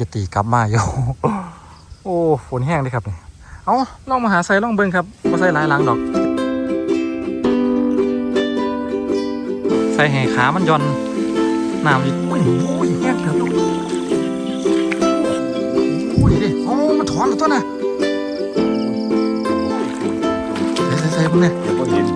จะตีกลับมาอยู่โอ้ฝนแห้งเลยครับเนี่ยเอาลองมาหาใส่ลองเบิ่งครับมาใส่หลายหลังดอก ใส่ให้ขามันย่อนน้ำอีกโอ้ยโอ้ยแห้งเถอะลูกโอ้ยดิโอ้มันถอนแล้วตัวน่ะใส่ใส่ใส่พวกเนี่ยเดี๋ยวก็เห็น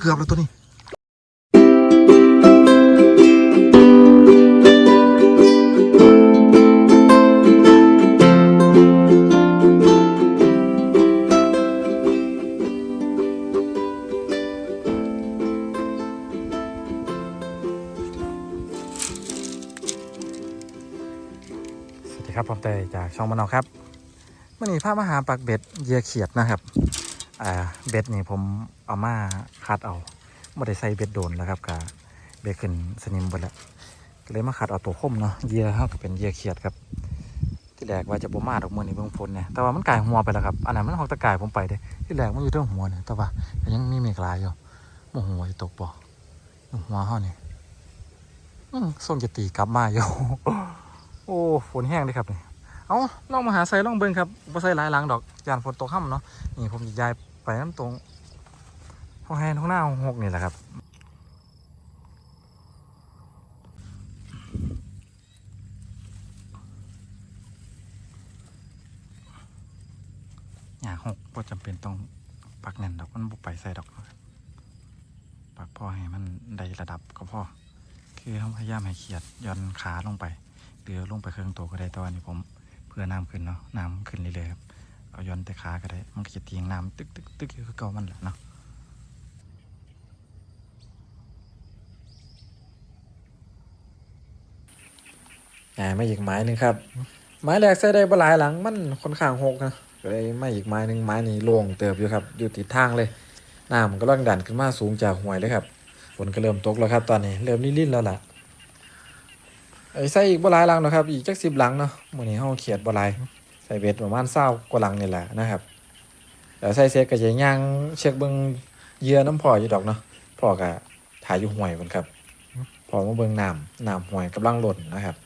เกือบแล้วตัวนี้สวัสดีครับผมเตยจากช่องมะนาวครับเมื่อนี้พาพมาหาปักเบ็ดเยื่อเขียดนะครับเบ็ดนี่ผม เอามาคัดเอาไม่ได้ใส่เบ็ดโดนแล้วครับกับเบ็ดขึ้นสนิมหมดแล้วก็เลยมาคัดเอาตัวคมเนาะเยื่อเขาก็เป็นเยื่อเขียดครับที่แรกว่าจะบ่มาดอกมือนี่เบื้องฝนเนี่ยแต่ว่ามันกลายหัวไปแล้วครับอันนั้นมันหอกตะกายผมไปเด้ที่แรกมันอยู่เรื่หัวเนี่ยแต่ว่ายังมีเมฆลายอยู่โมหัวจะตกบ่หัวเขานี่อืมส้มจะตีกลับมาอยู่โอ้ฝนแห้งเลยครับเนี่ยเอาลองมาหาใส่ลองเบิ่งครับบ่ใส่หลายหลังดอกยานฝนตกค่ำเนาะนี่ผมจะย้ายไปน้ำตรง ห้องแฮนห้องหน้าห้องหกนี่แหละครับอย่าหกบ่จำเป็นต้องปักแน่นดอกมันบุไปใส่ดอกปักพ่อให้มันได้ระดับก็พอคือต้องพยายามให้เขียดย่อนขาลงไปเรือลงไปเครื่องตัวก็ได้ตอนนี้ผมเพื่อน้ำขึ้นเนาะน้ำขึ้นเรื่อยๆครับเอาย้อนแต่ขาก็ได้มันก็จะเตียงน้ำตึกตึกตึกคือเก่ามันแหละเนาะ อ่ามาอีกไม้หนึ่งครับไม้แรกใส่ได้บ่หลายหลังมันค่อนข้างหกนะก็เลยไมาอีกไม้หนึ่งไม้นี้โล่งเติบอยู่ครับ อยู่ติดทางเลยน้ำมันก็ร่างดันขึ้นมาสูงจากห้วยเลยครับฝนก็เริ่มตกแล้วครับตอนนี้เริ่มลิ่นๆแล้วล่ะไอ้ใส่อีกบ่หลายหลังเนาะครับอีกจักสิบหลังเนาะมื้อนี้เฮาเขียดบ่หลายใส่เบ็ดประมาณ20กว่าหลังนี่แหละนะครับแล้วใส่เสร็จก็จะย่างเช็คเบิ่งเยื่อน้ำพ่ออยู่ดอกเนาะพ่อก็ถ่ายอยู่ห้วยพุ่นครับพ่อมาเบิ่งน้ำน้ำห้วยกำลังหล้นนะครับ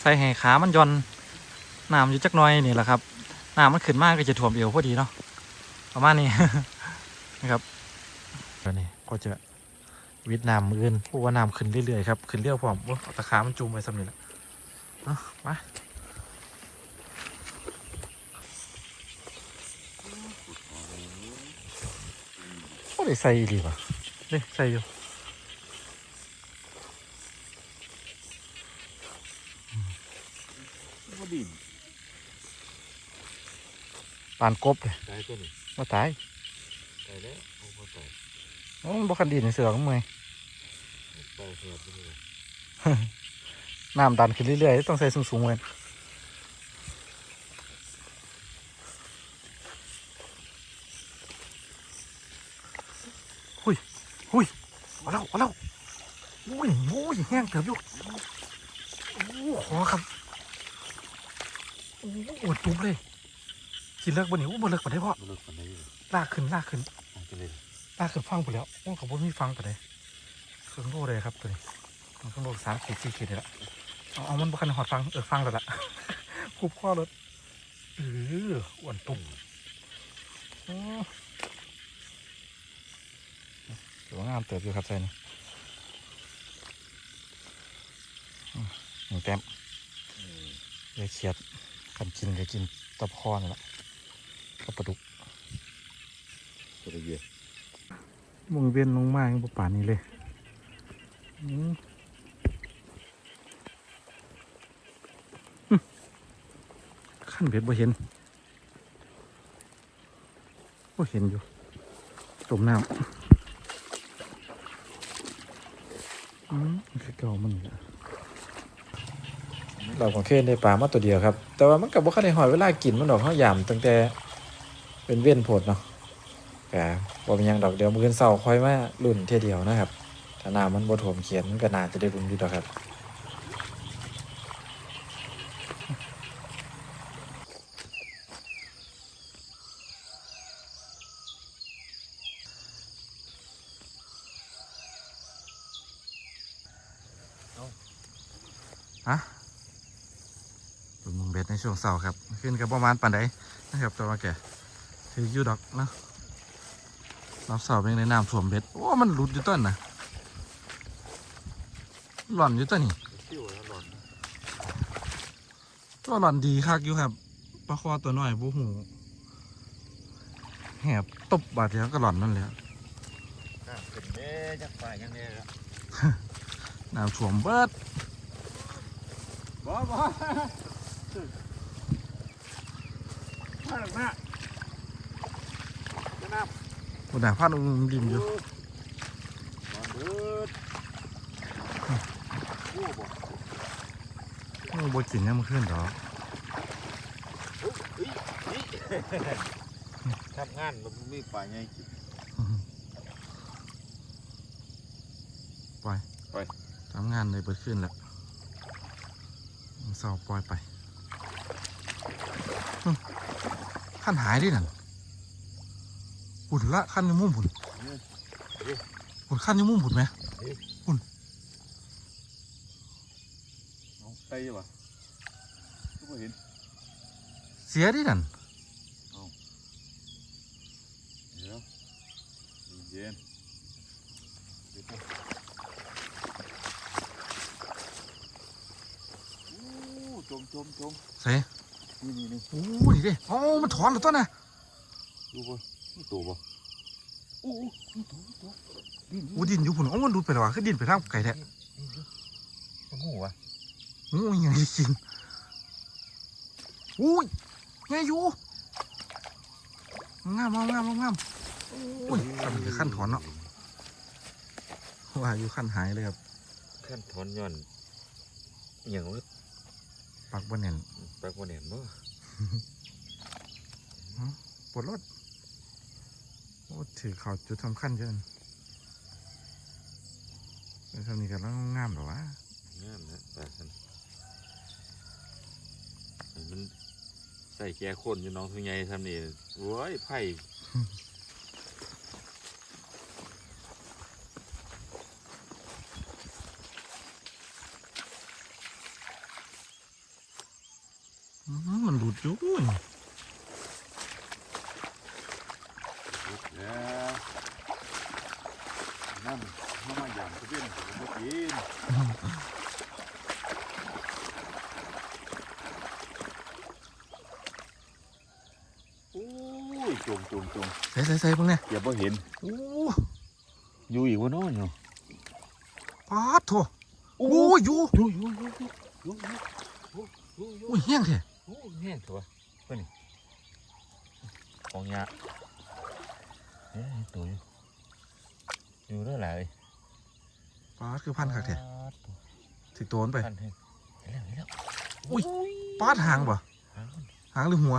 ใส่ให้ขามันย่อนน้ำอยู่จักหน่อยนี่แหละครับน้ำมันขึ้นมากก็จะท่วมเอวพอดีเนาะประมาณนี้นะครับตัวนี้ก็จะวิดน้ำมืออื่นพราะว่าน้ำขึ้นเรื่อยๆครับขึ้นเรื่อยพร้อมโอ้เอาตะขามันจูมไปสำนี่และเอามาโอ้ได้ใส่อีหลีป่ะเด้ใส่อยู่ ปานกบเลยตายตัวนี้มาตายตายแล้วโอ้โหตายโอ้มันบ่คันดีในเสือของมือตายเสียไปเลยน้ำดันขึ้นเรื่อยๆต้องใส่สูงๆเลยหุยหุยเอาแล้วเอาแล้วอุ้ยโอ้ยแห้งเกือบอยู่โอ้ขอครับโอ้อวดตุ้มเลย กินเลิกบนนี้โอ้บนเลิกปะได้พ่อมันหลุดคนไหนอยู่ลากขึ้นลากขึ้นตายไปเลยลากขึ้นฟังไปแล้วโอ้เขาบ่มีฟังปะได้เครื่องโลเลยครับตัวนี้เครื่องโลสามขีดสี่ขีดเลยละเอาเอามันบุคันหอดฟังเออฟังแล้วล่ะคุบข้อรถเอออ้วนตุ่มโอ้ถือว่างามเติบอยู่ครับใส่นี่อืมหนึ่งแต้มเลยเขียดกันกินก็กินตะพอนี่แหละ กับปลาดุกตัวเดียวมึงเวียนลงมาอย่างป่านนี้เลยอืมขั้นเบ็ดบ่เห็นบ่เห็นอยู่ต้มน้ำอืมคือเก่ามันนี่ล่ะเราของเคนได้ปลามาตัวเดียวครับ แต่ว่ามันกับบ่คันได้หอยเวลากินมันดอกเฮายามตั้งแต่ เป็นเวียนผดเนาะแก่บ่เป็นยังดอกเดียวมื้อเสาร์ค่อยมารุ่นเท่เดียวนะครับถ้านาำมันบ่ท่มเขียนมันก็นาจะได้รุ่นดีต่ดอกครับฮะตุ่มเบ็ดในช่วงเสาร์ครับ ขึ้นกับประมาณปันไดนะครับตัวมาแก่ ถืออยู่ดอกเนาะรอบเสาร์เป็นในน้ำท่วมเบ็ดโอ้มันหลุดอยู่ต้นนะหล่อนอยู่ต้นนี่คิวแล้วหล่นตัวหล่อนดีคักอยู่ครับปลาคอตัวน้อยบูหูแหบตบบาดเดียวก็หล่อนนั่นแหละน้ำขึ้นเด้จักฝ่ายยังเด้อน้ำท่วมเบิดบ่บ่มาหลังหน้าจะน้ บนดาพันอุ้มดิมอยู่บดโอ้บกินเนี่ยมันขึ้นดอทำงานมันมีฝ่ายไงกินทำงานเลยเปิดขึ้นแล้วเสาปล่อยไปขั้นหายดินั่น หุ่นละขั้นอยูมุมหุ่นหุ่นขั้นอยูมุมหุ่นไหมน้องไปวะก็บ่เห็น เสียดินั่นเดี๋ยวเย็นเดี๋ยวนะโอ้จมจมจมใส่นี่นี่นี่โอ้นี่ดิโอ้มันถอนแล้วต้นนะดูบ่นี่ ตัวบ่อู้มีตัวมีตัวอู้ดินอยู่หุ่นอ้มันดูดไปแล้วะคือดินไปทางไก่แท้งูวะโอ้ยยังได้กินโอ้ยไงอยู่งามงามงามงามโอ้ยทำเป็นขั้นถอนเนาะว่าอยู่ขั้นหายเลยครับขั้นถอนย้อนอหย่างว่าปากบนเน่นปากว่าแหนมบ่ปวดรถ โอ้ถือเขาจุดสำคัญเกินแล้วทำนี้กันแล้วงามเหรอวะงามนะปลาคันอันมันใส่แก่คนอยู่น้องทุงใหญ่ทำนี่โอ้ยไผ่อื้อหือมันหลุดอยู่ แล้วนั่นน้ำมันหยามตะเวนผมก็กินอุ้ยจมจมจงใส่ใส่ใส่พวกเนี้ยอย่าเพิ่งเห็นอยู่อีกวะน้ออยู่ปาดโถโอ้ยอยู่อยู่อยู่อยู่อยู่อยู่อยู่แห้งเถอะแห้งเถอะวะเพื่อนของยา เอ้ยตัวอยู่อยู่เรื่อยหลายปาดคือพันคักแท้ถึกโตนไปพันเห็นเห็นแล้วเห็นแล้วอุ้ยปาดหางป่ะหางมันหางหรือหัว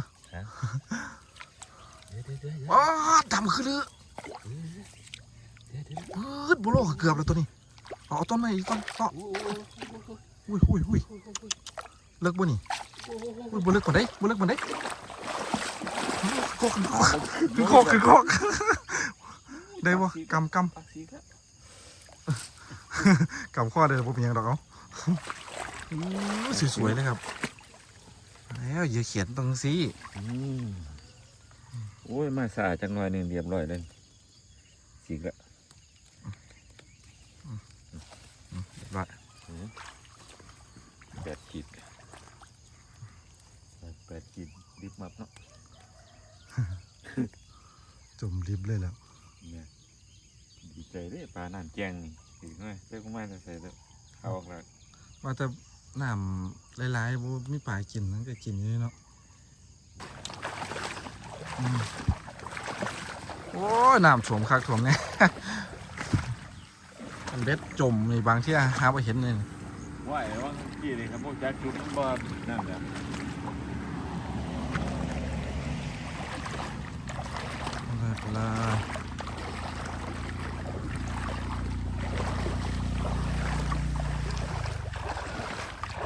เดี๋ยวเดี๋ยวเดี๋ยวเดี๋ยวปาดดำคือลือเดี๋ยวเดี๋ยวปืดบุโลเกือบแล้วตัวนี้เอาเอาต้นไม้อีกต้นต่อโอ้โหอุ้ยอุ้ยอุ้ยเลิกบ่นี่อุ้ยบ่เลิกปานใดบ่เลิกปานใด โคกขึ้นโคกขึ้นโคกขึ้นโคกได้บ่กำกปักสีครับำกำข้อได้บ่เป็นหยังดอกเอาอู้สวยๆเลยครับ แล้วเหยื่อเขียนตรงซีอืมโอ้ย มาสะอาดจังหน่อยหนึ่งเรียบร้อยเลยสีละว่าแปดขีดแปดขีดดิบมับเนาะ จมริบเลยแล้วเนี่ยดีใจเด้ปลาน้ำแกงนี่ถือหน่อยเจ้าก็มาจะใส่แล้วเอาออกแล้วว่าแต่น้ำหลายๆบ่มีปลากินนั่นก็กินอยู่เนาะอืมโอ้ยน้ำท่วมคักท่วมเนี่ยมันเบ็ดจมในบางที่หาไปเห็นเลย ว่าไอ้ว่างกี่เลยครับพวกจักจุดมันบ่นั่นแหละ เลิศเลย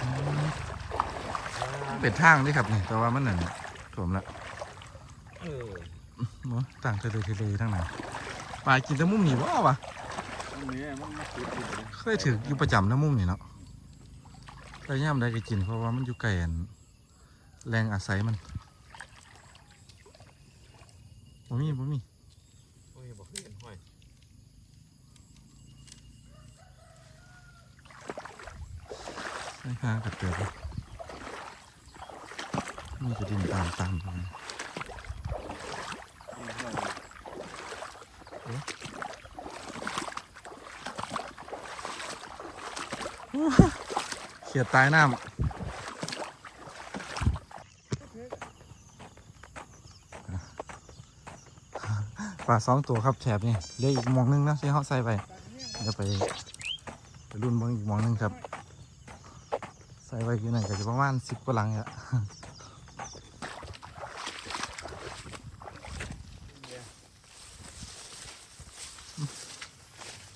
อืมเป็นทางนี่ครับนี่แต่ว่ามันนั่นถ่วมแล้วเออเนาะต่างทะเลทะเลทั้งนั้นปลากินแต่มุมนี่ว่าวะมันเนี่ยมันมาจุดอยู่เลยเคยถืออยู่ประจำนะมุมนี่เนาะแต่ย่ามได้ก็กินเพราะว่ามันอยู่ไกลอันแรงอาศัยมันบ่มีบ่มี โอ้ยบอกเห็นห้อย ใช่ค่ะกับเกิดเลยนี่จะดินตามตามไปเขียดตายน้ำปลาสองตัวครับแถบนี่เหลืออีกมองหนึงนะที่เขาใส่ไปเดี๋ยวไปรุ่นเบางอีกมองหนึงครับ ส่ไว้กี่หนึ่งก็จะประมาณสิบกว่าหลังอะ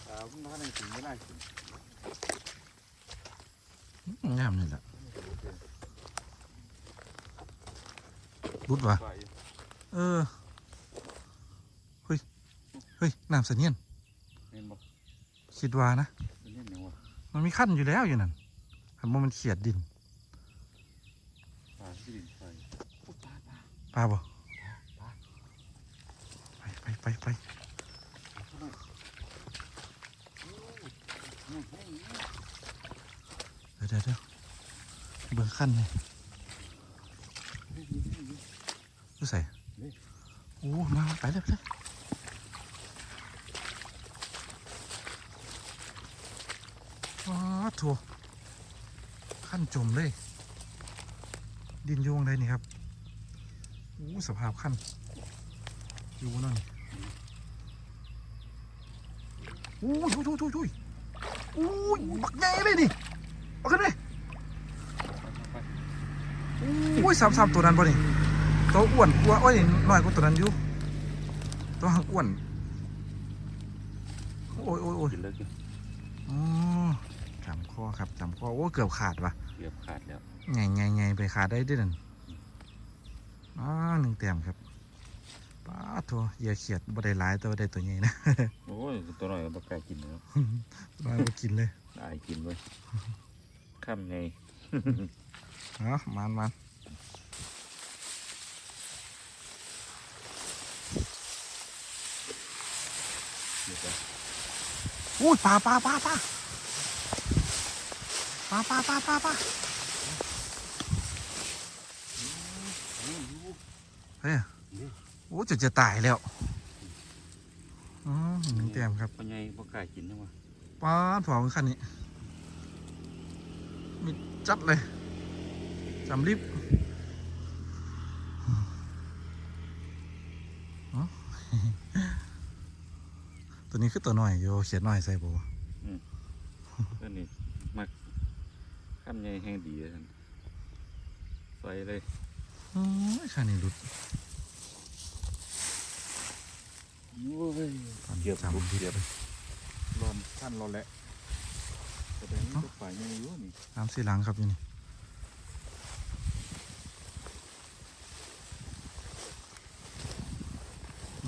อ่ามันมาในถึงไม่ได้สิงามนี่แหละรุดวะไปเออ เฮ้ย เฮ้ย น้ำเสนียนเห็นบ่คิดว่านะเป็นยังไงวะมันมีขั้นอยู่แล้วอยู่นั่น คำว่ามันเขียดดินปลาที่ดินไปโอ้ปลาปลาปลาบ่ปลาไปไปไปไปเดี๋ยวเดี๋ยวเดี๋ยวเบิ่งขั้นเลยดูใส่โอ้มาไปเลยไปเลยว้าทัว ขั้นจมเลย ดินโยงเลยนี่ครับโอ้สภาพขั้นอยู่นั่นโอ้ยโอ้ยโอ้ยโอ้ยโอ้ยโอ้ยบักใหญ่เลยนี่เอาขึ้นเลยโอ้ยสามสามตัวนั้นบ่นี่ตัวอ้วนกว่าโอ้ยน้อยกว่าตัวนั้นอยู่ตัวอ้วนโอ้ยโอ้ยโอ้ยกินเลิกอยู่อ๋ อจำข้อครับจำข้อโอ้เกือบขาดว่ะเกือบขาดแล้วไงไงไงไปขาดได้ด้วยนั่นอ่าหนึ่งแต้มครับป้าดตัวเหยื่อเขียดบ่ได้หลายแตัวาได้ตัวใหญ่นะโอ้ยตัวน้อยก็บ่กล้ากินแล้วมาไปกินเลยได้กินเว้ยข้ามไงเนาะมันมันเดี๋ยวไปอุ้ยปลาปลาปลาปลา ปลาปลาปลาปลาปลาเฮ้ยโอ้จะจะตายแล้วอ๋อหนึ่งแต้มครับปัญญาบ่กล้ากินนะวะป้าดผัวมันคันนี้มีจัดเลยจำรีบอ๋อตัวนี้คือตัวหน่อยโยเขียนหน่อยใส่บัวก็นี่มัก ข้ามไงแห้งดีเลยท่านใส่เลยโอ้ยคันนี้หลุดโอ้ยก่อนเกือบจำรีบเกือบลมท่านเราแหละแสดงว่าตัวฝ่ายยังอยู่นี่น้ำสีหลังครับอยู่นี่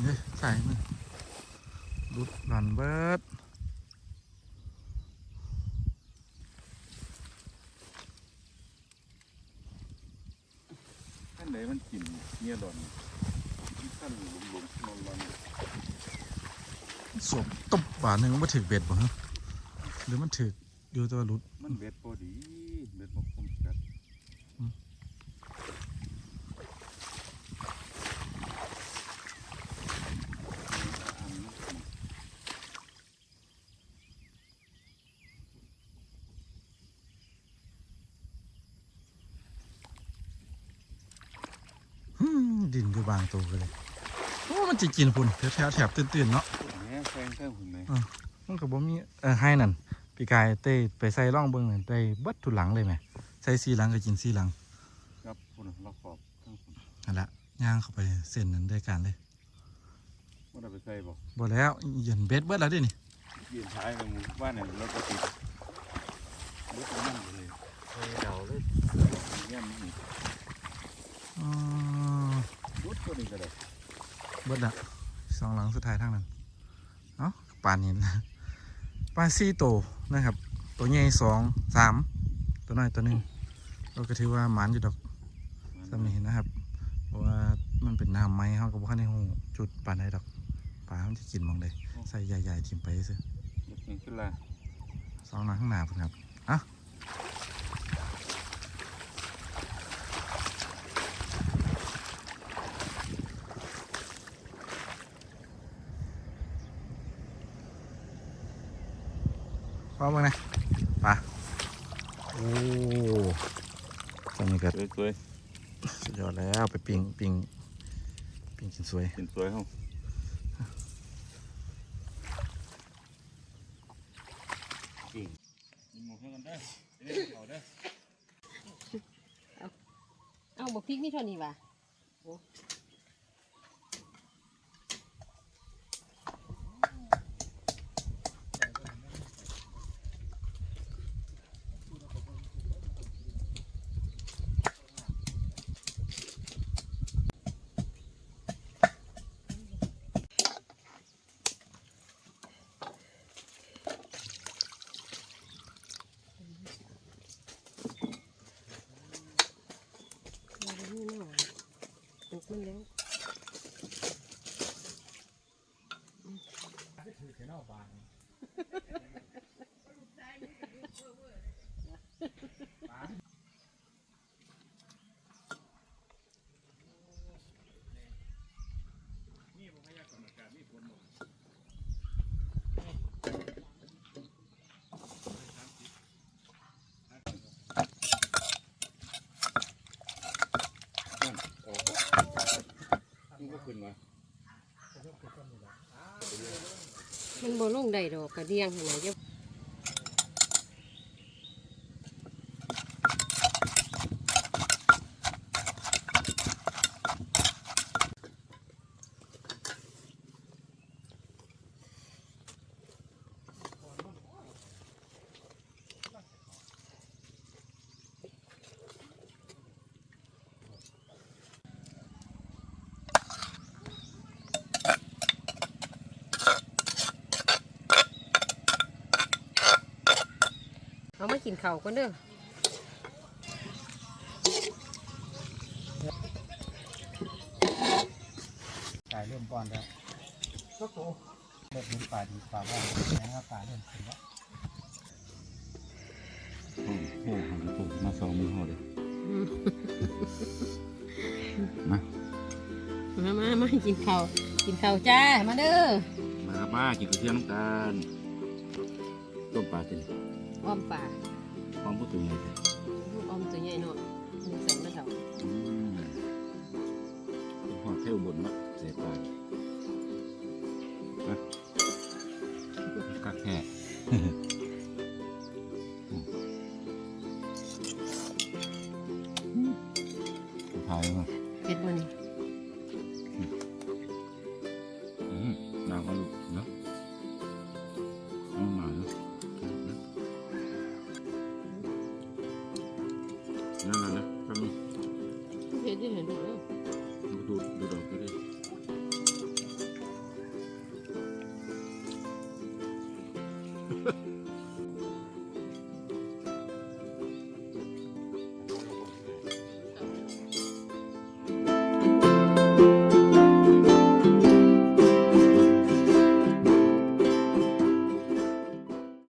เนี่ยใส่มันหลุดหลันเบิด ท่านไหนมันกินเงี้ยดอนท่านหลุมหลุมนอนนอน สวมตบบาทหนึ่งมันถือเบ็ดบ่ฮะหรือมันถืออยู่ตัวหลุดมันเบ็ดพอดีเบ็ดบอกคมกัดอืมฮึ่มดินอยู่บางตัวกันเลยโอ้มันจะกินพุ่นแถวๆแถบตื่นๆเนาะ แหมแฟงแค่หุ่นไหมมันก็บ่มีเออให้นั่นพี่กายเต้ไปใส่ร่องเบิ่งนั่นได้เบิดทุกหลังเลยแหมใส่สีหลังก็กินสีหลังครับคุณเราขอบทั้งคุณนั่นละย่างเข้าไปเส้นนั้นได้การเลยว่าเราไปใส่บอกบ่แล้วเย็นเบ็ดเบิดแล้วเดินี่ยืนท้ายตรงบ้านเนี่ยรถก็ติดรถมันนั่งอยู่เลยเฮ้ยเดาเลยเยี่ยมนี่อ๋อรถตัวนี้ก็ได้เบิดละสองหลังสุดท้ายทางนั้นเอ้า ปลานินปลาซี่โตวนะครับ ตัวใหญ่สองสามตัวตัวน้อยตัวหนึงเราก็ถือว่าหมานอยู่ดอกสำนี้นะครับ เพราะว่ามันเป็นน้ำไม้เขาก็บ่คันได้ฮู้จุดปานใดดอกปลามันจะกินหมองใดใส่ใหญ่ๆทิ่มไปซื่อเก่งขึ้นละสองหน้าข้างหน้าพุ่นครับอะ พร้อมบ้างนะปลาโอ้สำนี้ก็สวยสวยสุดยอดแล้วไปปิงปิงปิงกินสวยๆกินสวยเขากิ่งมีหมวกให้กันได้เรียกเขาได้เอาบอกพริกนี่เท่านี้ว่ะโอ้ มันไม่น่ามันมันแล้ว มันก็ขึ้นมา มัน บ่ลงได้ดอกกระเดียงหั่นน่ะเยอะ กินข้าวก่อนเด้อปลาเริ่มป้อนแล้วก็โตเริ่มเป็นปลาดีปลาว่างนะครับปลาเริ่มขึ้นแล้วโอ้โหหันตัวมาสองมือห่อเลยอืมมามามามากินข้าวกินข้าวจ้า มาเด้อ มาบ้ากินกระเทียมน้ำตาลต้มปลากินอ้อมป่า พร้อมพูดถึงเลยลูกอ้อมตัวใหญ่เนาะมีใส่มะเถาอืมหอดเที่ยวบนมาเสียปลา